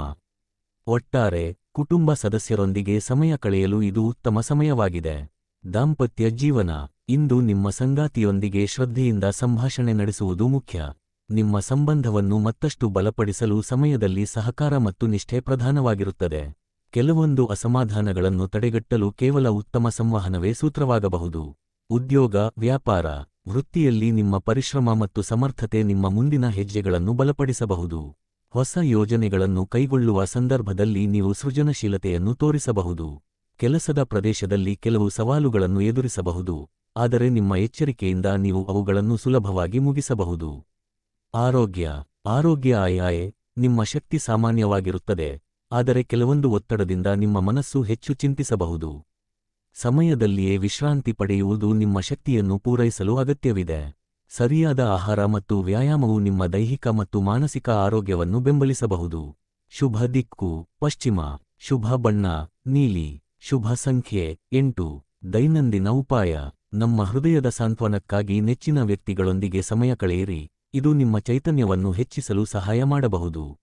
Speaker 1: ಒಟ್ಟಾರೆ, ಕುಟುಂಬ ಸದಸ್ಯರೊಂದಿಗೆ ಸಮಯ ಕಳೆಯಲು ಇದು ಉತ್ತಮ ಸಮಯವಾಗಿದೆ. ದಾಂಪತ್ಯ ಜೀವನ, ಇಂದು ನಿಮ್ಮ ಸಂಗಾತಿಯೊಂದಿಗೆ ಶ್ರದ್ಧೆಯಿಂದ ಸಂಭಾಷಣೆ ನಡೆಸುವುದು ಮುಖ್ಯ. ನಿಮ್ಮ ಸಂಬಂಧವನ್ನು ಮತ್ತಷ್ಟು ಬಲಪಡಿಸಲು ಸಮಯದಲ್ಲಿ ಸಹಕಾರ ಮತ್ತು ನಿಷ್ಠೆ ಪ್ರಧಾನವಾಗಿರುತ್ತದೆ. ಕೆಲವೊಂದು ಅಸಮಾಧಾನಗಳನ್ನು ತಡೆಗಟ್ಟಲು ಕೇವಲ ಉತ್ತಮ ಸಂವಹನವೇ ಸೂತ್ರವಾಗಬಹುದು. ಉದ್ಯೋಗ, ವ್ಯಾಪಾರ, ವೃತ್ತಿಯಲ್ಲಿ ನಿಮ್ಮ ಪರಿಶ್ರಮ ಮತ್ತು ಸಮರ್ಥತೆ ನಿಮ್ಮ ಮುಂದಿನ ಹೆಜ್ಜೆಗಳನ್ನು ಬಲಪಡಿಸಬಹುದು. ಹೊಸ ಯೋಜನೆಗಳನ್ನು ಕೈಗೊಳ್ಳುವ ಸಂದರ್ಭದಲ್ಲಿ ನೀವು ಸೃಜನಶೀಲತೆಯನ್ನು ತೋರಿಸಬಹುದು. ಕೆಲಸದ ಪ್ರದೇಶದಲ್ಲಿ ಕೆಲವು ಸವಾಲುಗಳನ್ನು ಎದುರಿಸಬಹುದು. ಆದರೆ ನಿಮ್ಮ ಎಚ್ಚರಿಕೆಯಿಂದ ನೀವು ಅವುಗಳನ್ನು ಸುಲಭವಾಗಿ ಮುಗಿಸಬಹುದು. ಆರೋಗ್ಯ. ಆರೋಗ್ಯ ಆಯಾಯೆ ನಿಮ್ಮ ಶಕ್ತಿ ಸಾಮಾನ್ಯವಾಗಿರುತ್ತದೆ. ಆದರೆ ಕೆಲವೊಂದು ಒತ್ತಡದಿಂದ ನಿಮ್ಮ ಮನಸ್ಸು ಹೆಚ್ಚು ಚಿಂತಿಸಬಹುದು. ಸಮಯದಲ್ಲಿಯೇ ವಿಶ್ರಾಂತಿ ಪಡೆಯುವುದು ನಿಮ್ಮ ಶಕ್ತಿಯನ್ನು ಪೂರೈಸಲು ಅಗತ್ಯವಿದೆ. ಸರಿಯಾದ ಆಹಾರ ಮತ್ತು ವ್ಯಾಯಾಮವು ನಿಮ್ಮ ದೈಹಿಕ ಮತ್ತು ಮಾನಸಿಕ ಆರೋಗ್ಯವನ್ನು ಬೆಂಬಲಿಸಬಹುದು. ಶುಭ ದಿಕ್ಕು, ಪಶ್ಚಿಮ, ಶುಭ ಬಣ್ಣ, ನೀಲಿ, ಶುಭ ಸಂಖ್ಯೆ ಎಂಟು, ದೈನಂದಿನ ಉಪಾಯ. ನಮ್ಮ ಹೃದಯದ ಸಾಂತ್ವನಕ್ಕಾಗಿ ನೆಚ್ಚಿನ ವ್ಯಕ್ತಿಗಳೊಂದಿಗೆ ಸಮಯ ಕಳೆಯಿರಿ. ಇದು ನಿಮ್ಮ ಚೈತನ್ಯವನ್ನು ಹೆಚ್ಚಿಸಲು ಸಹಾಯ ಮಾಡಬಹುದು.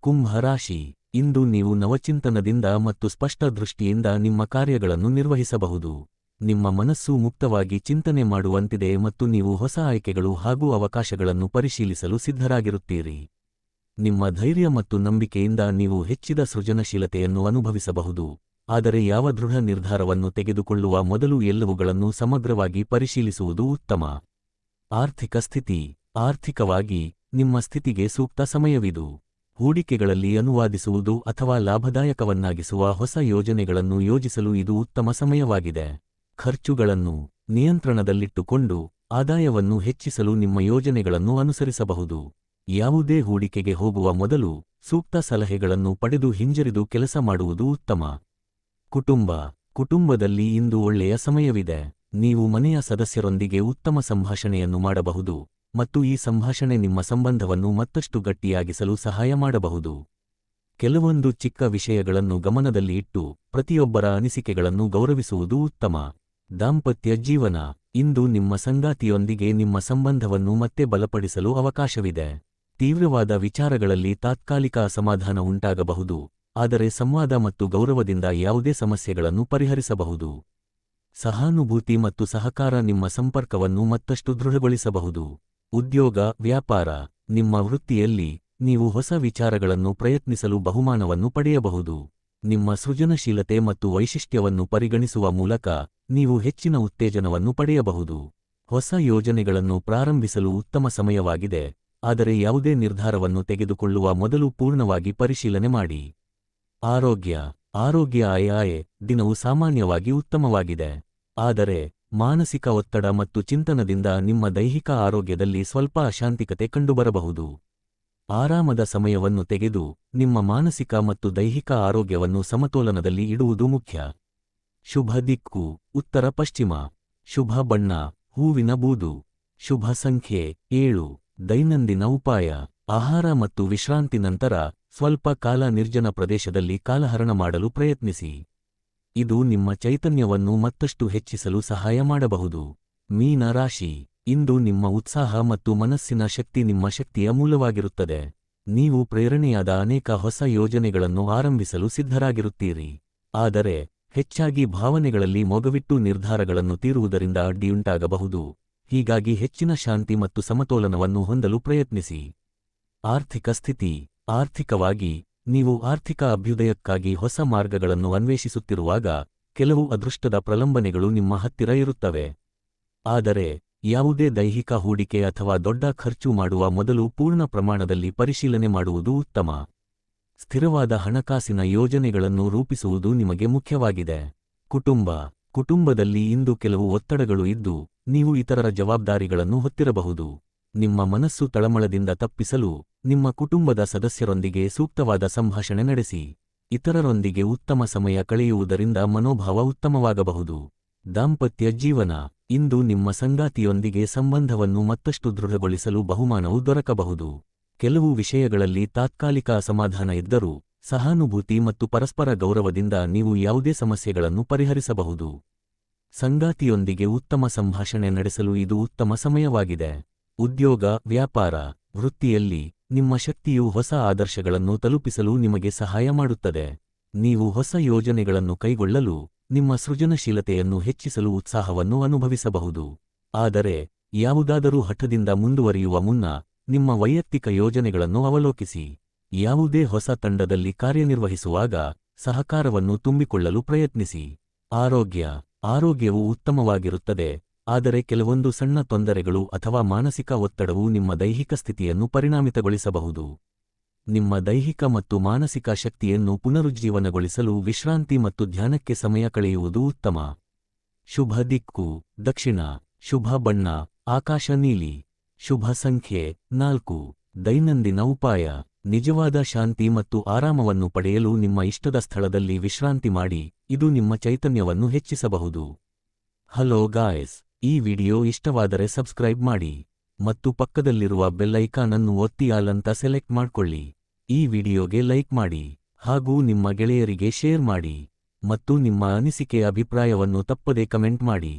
Speaker 1: ಕುಂಭ ರಾಶಿ, ಇಂದು ನೀವು ನವಚಿಂತನದಿಂದ ಮತ್ತು ಸ್ಪಷ್ಟ ದೃಷ್ಟಿಯಿಂದ ನಿಮ್ಮ ಕಾರ್ಯಗಳನ್ನು ನಿರ್ವಹಿಸಬಹುದು. ನಿಮ್ಮ ಮನಸ್ಸು ಮುಕ್ತವಾಗಿ ಚಿಂತನೆ ಮಾಡುವಂತಿದೆ ಮತ್ತು ನೀವು ಹೊಸ ಆಯ್ಕೆಗಳು ಹಾಗೂ ಅವಕಾಶಗಳನ್ನು ಪರಿಶೀಲಿಸಲು ಸಿದ್ಧರಾಗಿರುತ್ತೀರಿ. ನಿಮ್ಮ ಧೈರ್ಯ ಮತ್ತು ನಂಬಿಕೆಯಿಂದ ನೀವು ಹೆಚ್ಚಿದ ಸೃಜನಶೀಲತೆಯನ್ನು ಅನುಭವಿಸಬಹುದು. ಆದರೆ ಯಾವ ದೃಢ ನಿರ್ಧಾರವನ್ನು ತೆಗೆದುಕೊಳ್ಳುವ ಮೊದಲು ಎಲ್ಲವುಗಳನ್ನು ಸಮಗ್ರವಾಗಿ ಪರಿಶೀಲಿಸುವುದು ಉತ್ತಮ. ಆರ್ಥಿಕ ಸ್ಥಿತಿ. ಆರ್ಥಿಕವಾಗಿ ನಿಮ್ಮ ಸ್ಥಿತಿಗೆ ಸೂಕ್ತ ಸಮಯವಿದು. ಹೂಡಿಕೆಗಳಲ್ಲಿ ಅನುವಾದಿಸುವುದು ಅಥವಾ ಲಾಭದಾಯಕವನ್ನಾಗಿಸುವ ಹೊಸ ಯೋಜನೆಗಳನ್ನು ಯೋಜಿಸಲು ಇದು ಉತ್ತಮ ಸಮಯವಾಗಿದೆ. ಖರ್ಚುಗಳನ್ನು ನಿಯಂತ್ರಣದಲ್ಲಿಟ್ಟುಕೊಂಡು ಆದಾಯವನ್ನು ಹೆಚ್ಚಿಸಲು ನಿಮ್ಮ ಯೋಜನೆಗಳನ್ನು ಅನುಸರಿಸಬಹುದು. ಯಾವುದೇ ಹೂಡಿಕೆಗೆ ಹೋಗುವ ಮೊದಲು ಸೂಕ್ತ ಸಲಹೆಗಳನ್ನು ಪಡೆದು ಹಿಂಜರಿದು ಕೆಲಸ ಮಾಡುವುದು ಉತ್ತಮ. ಕುಟುಂಬ, ಕುಟುಂಬದಲ್ಲಿ ಇಂದು ಒಳ್ಳೆಯ ಸಮಯವಿದೆ. ನೀವು ಮನೆಯ ಸದಸ್ಯರೊಂದಿಗೆ ಉತ್ತಮ ಸಂಭಾಷಣೆಯನ್ನು ಮಾಡಬಹುದು ಮತ್ತು ಈ ಸಂಭಾಷಣೆ ನಿಮ್ಮ ಸಂಬಂಧವನ್ನು ಮತ್ತಷ್ಟು ಗಟ್ಟಿಯಾಗಿಸಲು ಸಹಾಯ ಮಾಡಬಹುದು. ಕೆಲವೊಂದು ಚಿಕ್ಕ ವಿಷಯಗಳನ್ನು ಗಮನದಲ್ಲಿ ಇಟ್ಟು ಪ್ರತಿಯೊಬ್ಬರ ಅನಿಸಿಕೆಗಳನ್ನು ಗೌರವಿಸುವುದು ಉತ್ತಮ. ದಾಂಪತ್ಯ ಜೀವನ. ಇಂದು ನಿಮ್ಮ ಸಂಗಾತಿಯೊಂದಿಗೆ ನಿಮ್ಮ ಸಂಬಂಧವನ್ನು ಮತ್ತೆ ಬಲಪಡಿಸಲು ಅವಕಾಶವಿದೆ. ತೀವ್ರವಾದ ವಿಚಾರಗಳಲ್ಲಿ ತಾತ್ಕಾಲಿಕ ಅಸಮಾಧಾನ ಉಂಟಾಗಬಹುದು. ಆದರೆ ಸಂವಾದ ಮತ್ತು ಗೌರವದಿಂದ ಯಾವುದೇ ಸಮಸ್ಯೆಗಳನ್ನು ಪರಿಹರಿಸಬಹುದು. ಸಹಾನುಭೂತಿ ಮತ್ತು ಸಹಕಾರ ನಿಮ್ಮ ಸಂಪರ್ಕವನ್ನು ಮತ್ತಷ್ಟು ದೃಢಗೊಳಿಸಬಹುದು. ಉದ್ಯೋಗ, ವ್ಯಾಪಾರ, ನಿಮ್ಮ ವೃತ್ತಿಯಲ್ಲಿ ನೀವು ಹೊಸ ವಿಚಾರಗಳನ್ನು ಪ್ರಯತ್ನಿಸಲು ಬಹುಮಾನವನ್ನು ಪಡೆಯಬಹುದು. ನಿಮ್ಮ ಸೃಜನಶೀಲತೆ ಮತ್ತು ವೈಶಿಷ್ಟ್ಯವನ್ನು ಪರಿಗಣಿಸುವ ಮೂಲಕ ನೀವು ಹೆಚ್ಚಿನ ಉತ್ತೇಜನವನ್ನು ಪಡೆಯಬಹುದು. ಹೊಸ ಯೋಜನೆಗಳನ್ನು ಪ್ರಾರಂಭಿಸಲು ಉತ್ತಮ ಸಮಯವಾಗಿದೆ, ಆದರೆ ಯಾವುದೇ ನಿರ್ಧಾರವನ್ನು ತೆಗೆದುಕೊಳ್ಳುವ ಮೊದಲು ಪೂರ್ಣವಾಗಿ ಪರಿಶೀಲನೆ ಮಾಡಿ. ಆರೋಗ್ಯ ಆರೋಗ್ಯ ಆಯಾಯೆ ದಿನವು ಸಾಮಾನ್ಯವಾಗಿ ಉತ್ತಮವಾಗಿದೆ, ಆದರೆ ಮಾನಸಿಕ ಒತ್ತಡ ಮತ್ತು ಚಿಂತನದಿಂದ ನಿಮ್ಮ ದೈಹಿಕ ಆರೋಗ್ಯದಲ್ಲಿ ಸ್ವಲ್ಪ ಅಶಾಂತಿಕತೆ ಕಂಡುಬರಬಹುದು. ಆರಾಮದ ಸಮಯವನ್ನು ತೆಗೆದು ನಿಮ್ಮ ಮಾನಸಿಕ ಮತ್ತು ದೈಹಿಕ ಆರೋಗ್ಯವನ್ನು ಸಮತೋಲನದಲ್ಲಿ ಇಡುವುದು ಮುಖ್ಯ. ಶುಭ ದಿಕ್ಕು, ಉತ್ತರ ಪಶ್ಚಿಮ. ಶುಭ ಬಣ್ಣ, ಹೂವಿನ ಬೂದು. ಶುಭ ಸಂಖ್ಯೆ ಏಳು, ದೈನಂದಿನ ಉಪಾಯ. ಆಹಾರ ಮತ್ತು ವಿಶ್ರಾಂತಿ ನಂತರ ಸ್ವಲ್ಪ ಕಾಲ ನಿರ್ಜನ ಪ್ರದೇಶದಲ್ಲಿ ಕಾಲಹರಣ ಮಾಡಲು ಪ್ರಯತ್ನಿಸಿ. ಇದು ನಿಮ್ಮ ಚೈತನ್ಯವನ್ನು ಮತ್ತಷ್ಟು ಹೆಚ್ಚಿಸಲು ಸಹಾಯ ಮಾಡಬಹುದು. ಮೀನ ರಾಶಿ ಇಂದು ನಿಮ್ಮ ಉತ್ಸಾಹ ಮತ್ತು ಮನಸ್ಸಿನ ಶಕ್ತಿ ನಿಮ್ಮ ಶಕ್ತಿಯ ಮೂಲವಾಗಿರುತ್ತದೆ. ನೀವು ಪ್ರೇರಣೆಯಾದ ಅನೇಕ ಹೊಸ ಯೋಜನೆಗಳನ್ನು ಆರಂಭಿಸಲು ಸಿದ್ಧರಾಗಿರುತ್ತೀರಿ. ಆದರೆ, ಹೆಚ್ಚಾಗಿ ಭಾವನೆಗಳಲ್ಲಿ ಮೊಗವಿಟ್ಟು ನಿರ್ಧಾರಗಳನ್ನು ತೀರುವುದರಿಂದ ಅಡ್ಡಿಯುಂಟಾಗಬಹುದು. ಹೀಗಾಗಿ ಹೆಚ್ಚಿನ ಶಾಂತಿ ಮತ್ತು ಸಮತೋಲನವನ್ನು ಹೊಂದಲು ಪ್ರಯತ್ನಿಸಿ. ಆರ್ಥಿಕ ಸ್ಥಿತಿ. ಆರ್ಥಿಕವಾಗಿ, ನೀವು ಆರ್ಥಿಕ ಅಭ್ಯುದಯಕ್ಕಾಗಿ ಹೊಸ ಮಾರ್ಗಗಳನ್ನು ಅನ್ವೇಷಿಸುತ್ತಿರುವಾಗ, ಕೆಲವು ಅದೃಷ್ಟದ ಪ್ರಲಂಬನೆಗಳು ನಿಮ್ಮ ಹತ್ತಿರ ಇರುತ್ತವೆ. ಆದರೆ ಯಾವುದೇ ದೈಹಿಕ ಹೂಡಿಕೆ ಅಥವಾ ದೊಡ್ಡ ಖರ್ಚು ಮಾಡುವ ಮೊದಲು ಪೂರ್ಣ ಪ್ರಮಾಣದಲ್ಲಿ ಪರಿಶೀಲನೆ ಮಾಡುವುದು ಉತ್ತಮ. ಸ್ಥಿರವಾದ ಹಣಕಾಸಿನ ಯೋಜನೆಗಳನ್ನು ರೂಪಿಸುವುದು ನಿಮಗೆ ಮುಖ್ಯವಾಗಿದೆ. ಕುಟುಂಬ. ಕುಟುಂಬದಲ್ಲಿ ಇಂದು ಕೆಲವು ಒತ್ತಡಗಳು ಇದ್ದು, ನೀವು ಇತರರ ಜವಾಬ್ದಾರಿಗಳನ್ನು ಹೊತ್ತಿರಬಹುದು. ನಿಮ್ಮ ಮನಸ್ಸು ತಳಮಳದಿಂದ ತಪ್ಪಿಸಲು, ನಿಮ್ಮ ಕುಟುಂಬದ ಸದಸ್ಯರೊಂದಿಗೆ ಸೂಕ್ತವಾದ ಸಂಭಾಷಣೆ ನಡೆಸಿ, ಇತರರೊಂದಿಗೆ ಉತ್ತಮ ಸಮಯ ಕಳೆಯುವುದರಿಂದ ಮನೋಭಾವ ಉತ್ತಮವಾಗಬಹುದು. ದಾಂಪತ್ಯ ಜೀವನ. ಇಂದು ನಿಮ್ಮ ಸಂಗಾತಿಯೊಂದಿಗೆ ಸಂಬಂಧವನ್ನು ಮತ್ತಷ್ಟು ದೃಢಗೊಳಿಸಲು ಬಹುಮಾನವು ದೊರಕಬಹುದು. ಕೆಲವು ವಿಷಯಗಳಲ್ಲಿ ತಾತ್ಕಾಲಿಕ ಅಸಮಾಧಾನ ಇದ್ದರೂ, ಸಹಾನುಭೂತಿ ಮತ್ತು ಪರಸ್ಪರ ಗೌರವದಿಂದ ನೀವು ಯಾವುದೇ ಸಮಸ್ಯೆಗಳನ್ನು ಪರಿಹರಿಸಬಹುದು. ಸಂಗಾತಿಯೊಂದಿಗೆ ಉತ್ತಮ ಸಂಭಾಷಣೆ ನಡೆಸಲು ಇದು ಉತ್ತಮ ಸಮಯವಾಗಿದೆ. ಉದ್ಯೋಗ, ವ್ಯಾಪಾರ, ವೃತ್ತಿಯಲ್ಲಿ ನಿಮ್ಮ ಶಕ್ತಿಯು ಹೊಸ ಆದರ್ಶಗಳನ್ನು ತಲುಪಿಸಲು ನಿಮಗೆ ಸಹಾಯ ಮಾಡುತ್ತದೆ. ನೀವು ಹೊಸ ಯೋಜನೆಗಳನ್ನು ಕೈಗೊಳ್ಳಲು ನಿಮ್ಮ ಸೃಜನಶೀಲತೆಯನ್ನು ಹೆಚ್ಚಿಸಲು ಉತ್ಸಾಹವನ್ನು ಅನುಭವಿಸಬಹುದು. ಆದರೆ, ಯಾವುದಾದರೂ ಹಠದಿಂದ ಮುಂದುವರಿಯುವ ಮುನ್ನ ನಿಮ್ಮ ವೈಯಕ್ತಿಕ ಯೋಜನೆಗಳನ್ನು ಅವಲೋಕಿಸಿ. ಯಾವುದೇ ಹೊಸ ತಂಡದಲ್ಲಿ ಕಾರ್ಯನಿರ್ವಹಿಸುವಾಗ ಸಹಕಾರವನ್ನು ತುಂಬಿಕೊಳ್ಳಲು ಪ್ರಯತ್ನಿಸಿ. ಆರೋಗ್ಯ, ಆರೋಗ್ಯವು ಉತ್ತಮವಾಗಿರುತ್ತದೆ, ಆದರೆ ಕೆಲವೊಂದು ಸಣ್ಣ ತೊಂದರೆಗಳು ಅಥವಾ ಮಾನಸಿಕ ಒತ್ತಡವು ನಿಮ್ಮ ದೈಹಿಕ ಸ್ಥಿತಿಯನ್ನು ಪರಿಣಾಮಿತಗೊಳಿಸಬಹುದು. ನಿಮ್ಮ ದೈಹಿಕ ಮತ್ತು ಮಾನಸಿಕ ಶಕ್ತಿಯನ್ನು ಪುನರುಜ್ಜೀವನಗೊಳಿಸಲು ವಿಶ್ರಾಂತಿ ಮತ್ತು ಧ್ಯಾನಕ್ಕೆ ಸಮಯ ಕಳೆಯುವುದು ಉತ್ತಮ. ಶುಭ ದಿಕ್ಕು, ದಕ್ಷಿಣ, ಶುಭ ಬಣ್ಣ, ಆಕಾಶ ನೀಲಿ, ಶುಭ ಸಂಖ್ಯೆ ನಾಲ್ಕು. ದೈನಂದಿನ ಉಪಾಯ, ನಿಜವಾದ ಶಾಂತಿ ಮತ್ತು ಆರಾಮವನ್ನು ಪಡೆಯಲು ನಿಮ್ಮ ಇಷ್ಟದ ಸ್ಥಳದಲ್ಲಿ ವಿಶ್ರಾಂತಿ ಮಾಡಿ, ಇದು ನಿಮ್ಮ ಚೈತನ್ಯವನ್ನು ಹೆಚ್ಚಿಸಬಹುದು. ಹಲೋ ಗಾಯ್ಸ್, ಈ ವಿಡಿಯೋ ಇಷ್ಟವಾದರೆ ಸಬ್ಸ್ಕ್ರೈಬ್ ಮಾಡಿ ಮತ್ತು ಪಕ್ಕದಲ್ಲಿರುವ ಬೆಲ್ಲೈಕಾನನ್ನು ಐಕಾನ್ ಅನ್ನು ಸೆಲೆಕ್ಟ್ ಮಾಡ್ಕೊಳ್ಳಿ. ಈ ವಿಡಿಯೋಗೆ ಲೈಕ್ ಮಾಡಿ ಹಾಗೂ ನಿಮ್ಮ ಗೆಳೆಯರಿಗೆ ಶೇರ್ ಮಾಡಿ ಮತ್ತು ನಿಮ್ಮ ಅನಿಸಿಕೆ ಅಭಿಪ್ರಾಯವನ್ನು ತಪ್ಪದೆ ಕಮೆಂಟ್ ಮಾಡಿ.